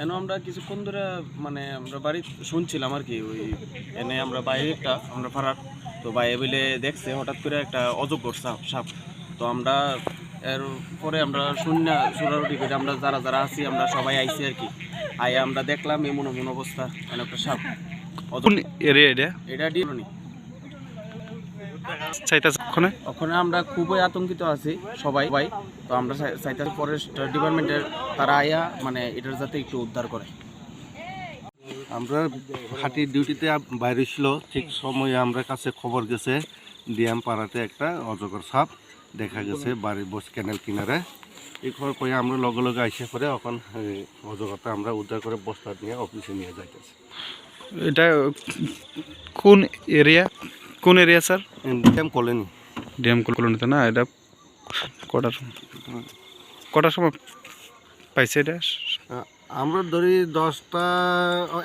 এনে আমরা কিছুক্ষণ ধরে মানে আমরা বাড়ি শুনছিলাম আর কি ওই এনে আমরা বাইরে একটা আমরা ফারার তো বাইরে বলে দেখছে হঠাৎ করে একটা অজগর সাপ সাপ। তো আমরা এর পরে আমরা শূন্য সুরারুটি করে আমরা যারা যারা আছি আমরা সবাই আইছি আর কি। আই আমরা দেখলাম এমন এমন অবস্থা মানে একটা সাপ। এরিয়া এটা? এটা ডিরনি চাইতা ওখানে ওখানে আমরা খুবই আতঙ্কিত আছি সবাই সবাই। তো আমরা সাইতার ফরেস্ট ডিপার্টমেন্টের তারা আয়া মানে এটার যাতে একটু উদ্ধার করে। আমরা হাঁটি ডিউটিতে বাইরে ছিল ঠিক সময়ে আমরা কাছে খবর গেছে ডিএম পাড়াতে একটা অজগর সাপ দেখা গেছে বাড়ির বস ক্যানেল কিনারে। এই খবর পেয়ে আমরা লগে লগে আইসে পরে এখন অজগরটা আমরা উদ্ধার করে বস্তা নিয়ে অফিসে নিয়ে যাইতেছি। এটা কোন এরিয়া কোন area sir DM colony dam কলোনিতে না এটা কটার কটার সময় পাইছে এটা? আমরা ধরি দশটা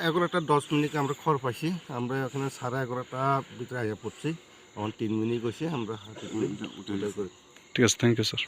এগারোটা দশ মিনিট আমরা খড় পাইছি। আমরা এখানে সাড়ে এগারোটা ভিতরে আগে পড়ছি। এখন তিন মিনিট গেছি আমরা ঠিক আছে থ্যাংক ইউ স্যার